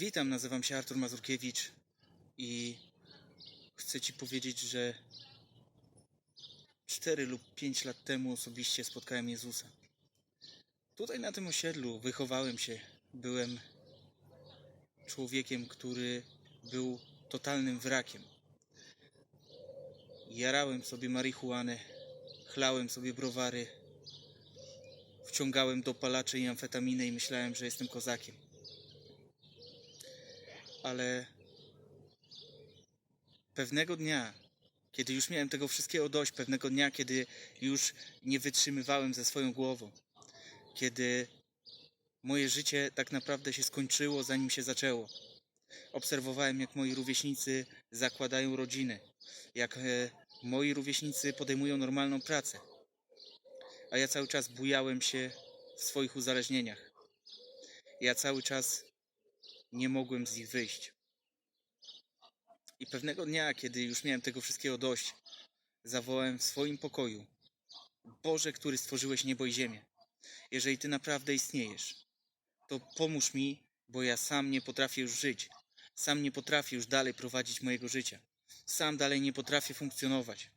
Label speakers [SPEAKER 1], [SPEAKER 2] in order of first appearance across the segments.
[SPEAKER 1] Witam, nazywam się Artur Mazurkiewicz i chcę Ci powiedzieć, że 4 lub 5 lat temu osobiście spotkałem Jezusa. Tutaj na tym osiedlu wychowałem się. Byłem człowiekiem, który był totalnym wrakiem. Jarałem sobie marihuanę, chlałem sobie browary, wciągałem dopalacze i amfetaminę i myślałem, że jestem kozakiem. Ale pewnego dnia, kiedy już miałem tego wszystkiego dość, pewnego dnia, kiedy już nie wytrzymywałem ze swoją głową, kiedy moje życie tak naprawdę się skończyło, zanim się zaczęło. Obserwowałem, jak moi rówieśnicy zakładają rodziny, jak e, moi rówieśnicy podejmują normalną pracę, a ja cały czas bujałem się w swoich uzależnieniach. Ja cały czas nie mogłem z nich wyjść. I pewnego dnia, kiedy już miałem tego wszystkiego dość, zawołałem w swoim pokoju: Boże, który stworzyłeś niebo i ziemię, jeżeli Ty naprawdę istniejesz, to pomóż mi, bo ja sam nie potrafię już żyć. Sam nie potrafię już dalej prowadzić mojego życia. Sam dalej nie potrafię funkcjonować.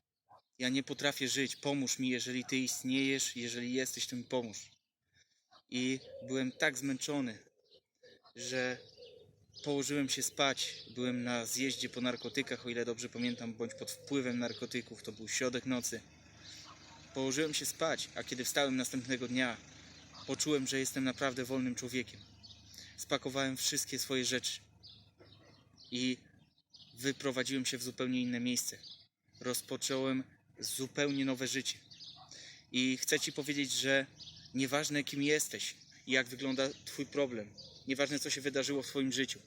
[SPEAKER 1] Ja nie potrafię żyć. Pomóż mi, jeżeli Ty istniejesz, jeżeli jesteś, to mi pomóż. I byłem tak zmęczony, że położyłem się spać. Byłem na zjeździe po narkotykach, o ile dobrze pamiętam, bądź pod wpływem narkotyków. To był środek nocy. Położyłem się spać, a kiedy wstałem następnego dnia, poczułem, że jestem naprawdę wolnym człowiekiem. Spakowałem wszystkie swoje rzeczy i wyprowadziłem się w zupełnie inne miejsce. Rozpocząłem zupełnie nowe życie. I chcę Ci powiedzieć, że nieważne kim jesteś i jak wygląda Twój problem, nieważne co się wydarzyło w Twoim życiu,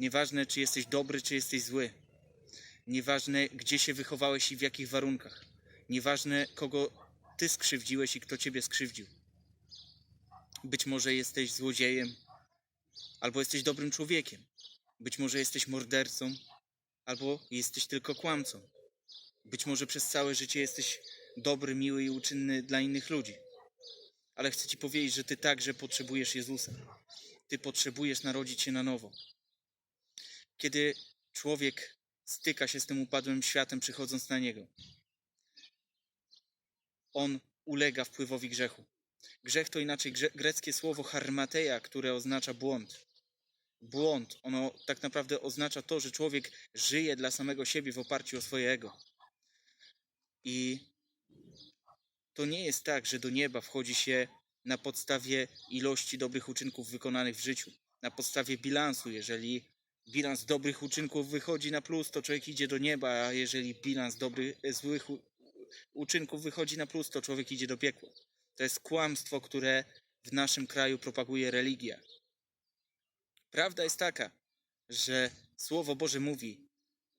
[SPEAKER 1] nieważne czy jesteś dobry, czy jesteś zły, nieważne gdzie się wychowałeś i w jakich warunkach, nieważne kogo Ty skrzywdziłeś i kto Ciebie skrzywdził. Być może jesteś złodziejem, albo jesteś dobrym człowiekiem. Być może jesteś mordercą, albo jesteś tylko kłamcą. Być może przez całe życie jesteś dobry, miły i uczynny dla innych ludzi. Ale chcę Ci powiedzieć, że Ty także potrzebujesz Jezusa. Ty potrzebujesz narodzić się na nowo. Kiedy człowiek styka się z tym upadłym światem, przychodząc na niego, on ulega wpływowi grzechu. Grzech to inaczej grze, greckie słowo harmateia, które oznacza błąd. Błąd, ono tak naprawdę oznacza to, że człowiek żyje dla samego siebie w oparciu o swoje ego. I to nie jest tak, że do nieba wchodzi się na podstawie ilości dobrych uczynków wykonanych w życiu, na podstawie bilansu. Jeżeli bilans dobrych uczynków wychodzi na plus, to człowiek idzie do nieba, a jeżeli bilans dobrych, złych uczynków wychodzi na plus, to człowiek idzie do piekła. To jest kłamstwo, które w naszym kraju propaguje religia. Prawda jest taka, że Słowo Boże mówi,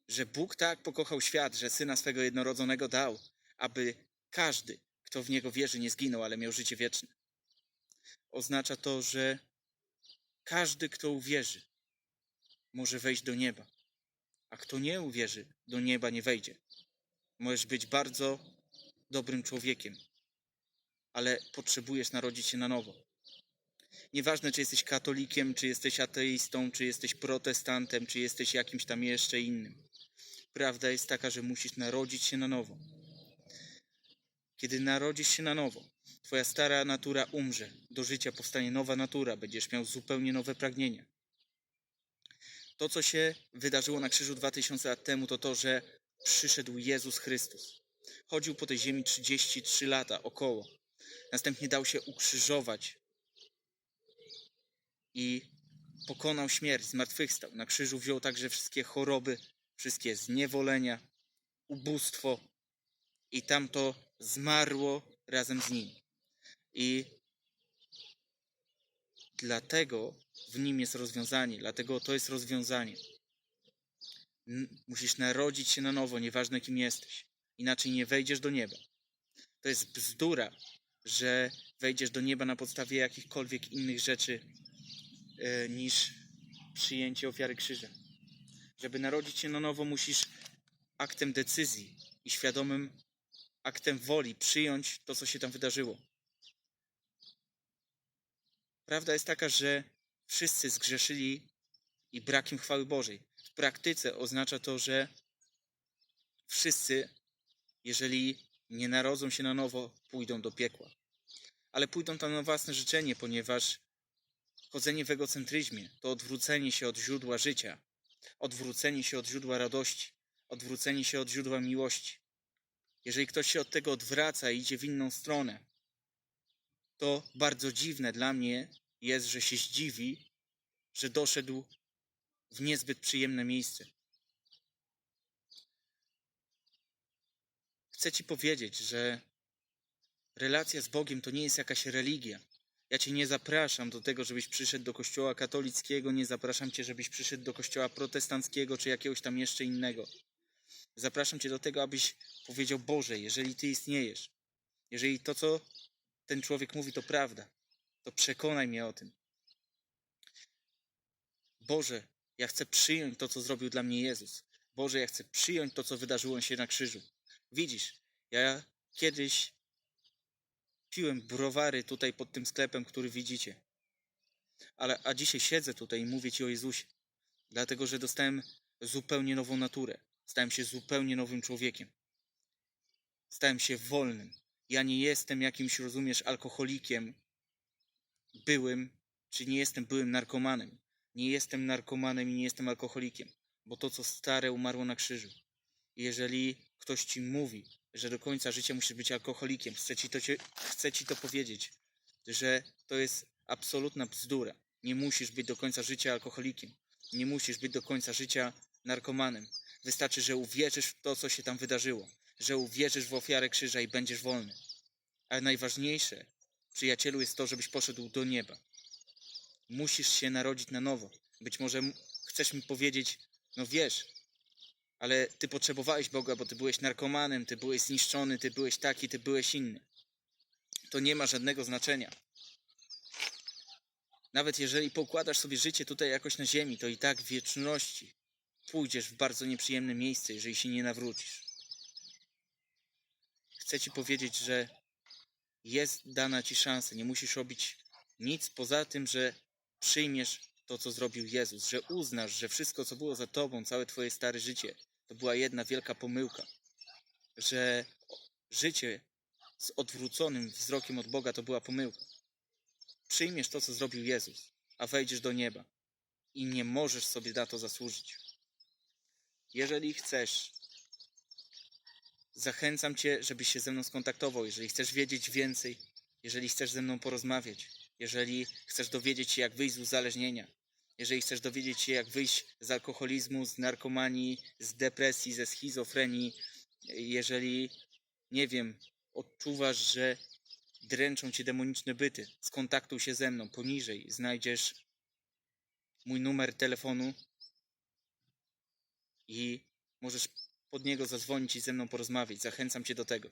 [SPEAKER 1] że Bóg tak pokochał świat, że Syna swego jednorodzonego dał, aby każdy, kto w Niego wierzy, nie zginął, ale miał życie wieczne. Oznacza to, że każdy, kto uwierzy, może wejść do nieba, a kto nie uwierzy, do nieba nie wejdzie. Możesz być bardzo dobrym człowiekiem, ale potrzebujesz narodzić się na nowo. Nieważne, czy jesteś katolikiem, czy jesteś ateistą, czy jesteś protestantem, czy jesteś jakimś tam jeszcze innym. Prawda jest taka, że musisz narodzić się na nowo. Kiedy narodzisz się na nowo, twoja stara natura umrze, do życia powstanie nowa natura, będziesz miał zupełnie nowe pragnienia. To, co się wydarzyło na krzyżu 2000 lat temu, to to, że przyszedł Jezus Chrystus. Chodził po tej ziemi 33 lata około. Następnie dał się ukrzyżować i pokonał śmierć, zmartwychwstał. Na krzyżu wziął także wszystkie choroby, wszystkie zniewolenia, ubóstwo i tam to zmarło razem z nim. I dlatego w nim jest rozwiązanie, dlatego to jest rozwiązanie. Musisz narodzić się na nowo, nieważne kim jesteś. Inaczej nie wejdziesz do nieba. To jest bzdura, że wejdziesz do nieba na podstawie jakichkolwiek innych rzeczy e, niż przyjęcie ofiary krzyża. Żeby narodzić się na nowo, musisz aktem decyzji i świadomym aktem woli przyjąć to, co się tam wydarzyło. Prawda jest taka, że wszyscy zgrzeszyli i brakiem chwały Bożej. W praktyce oznacza to, że wszyscy, jeżeli nie narodzą się na nowo, pójdą do piekła. Ale pójdą tam na własne życzenie, ponieważ chodzenie w egocentryzmie to odwrócenie się od źródła życia, odwrócenie się od źródła radości, odwrócenie się od źródła miłości. Jeżeli ktoś się od tego odwraca i idzie w inną stronę, to bardzo dziwne dla mnie jest, że się zdziwi, że doszedł w niezbyt przyjemne miejsce. Chcę Ci powiedzieć, że relacja z Bogiem to nie jest jakaś religia. Ja Cię nie zapraszam do tego, żebyś przyszedł do kościoła katolickiego, nie zapraszam Cię, żebyś przyszedł do kościoła protestanckiego czy jakiegoś tam jeszcze innego. Zapraszam Cię do tego, abyś powiedział: Boże, jeżeli Ty istniejesz, jeżeli to, co ten człowiek mówi, to prawda, to przekonaj mnie o tym. Boże, ja chcę przyjąć to, co zrobił dla mnie Jezus. Boże, ja chcę przyjąć to, co wydarzyło się na krzyżu. Widzisz, ja kiedyś piłem browary tutaj pod tym sklepem, który widzicie. Ale, a dzisiaj siedzę tutaj i mówię Ci o Jezusie. Dlatego, że dostałem zupełnie nową naturę. Stałem się zupełnie nowym człowiekiem. Stałem się wolnym. Ja nie jestem jakimś, rozumiesz, alkoholikiem byłym, czy nie jestem byłym narkomanem. Nie jestem narkomanem i nie jestem alkoholikiem, bo to, co stare, umarło na krzyżu. Jeżeli ktoś ci mówi, że do końca życia musisz być alkoholikiem, chcę ci to, chcę ci to powiedzieć, że to jest absolutna bzdura. Nie musisz być do końca życia alkoholikiem. Nie musisz być do końca życia narkomanem. Wystarczy, że uwierzysz w to, co się tam wydarzyło, że uwierzysz w ofiarę krzyża i będziesz wolny. Ale najważniejsze, przyjacielu, jest to, żebyś poszedł do nieba. Musisz się narodzić na nowo. Być może chcesz mi powiedzieć, no wiesz, ale ty potrzebowałeś Boga, bo ty byłeś narkomanem, ty byłeś zniszczony, ty byłeś taki, ty byłeś inny. To nie ma żadnego znaczenia. Nawet jeżeli pokładasz sobie życie tutaj jakoś na ziemi, to i tak w wieczności pójdziesz w bardzo nieprzyjemne miejsce, jeżeli się nie nawrócisz. Chcę ci powiedzieć, że jest dana ci szansa. Nie musisz robić nic poza tym, że przyjmiesz to, co zrobił Jezus, że uznasz, że wszystko, co było za tobą, całe twoje stare życie, to była jedna wielka pomyłka, że życie z odwróconym wzrokiem od Boga to była pomyłka. Przyjmiesz to, co zrobił Jezus, a wejdziesz do nieba i nie możesz sobie na to zasłużyć. Jeżeli chcesz, zachęcam Cię, żebyś się ze mną skontaktował. Jeżeli chcesz wiedzieć więcej, jeżeli chcesz ze mną porozmawiać, jeżeli chcesz dowiedzieć się, jak wyjść z uzależnienia, jeżeli chcesz dowiedzieć się, jak wyjść z alkoholizmu, z narkomanii, z depresji, ze schizofrenii, jeżeli, nie wiem, odczuwasz, że dręczą cię demoniczne byty, skontaktuj się ze mną. Poniżej znajdziesz mój numer telefonu i możesz pod niego zadzwonić i ze mną porozmawiać. Zachęcam cię do tego.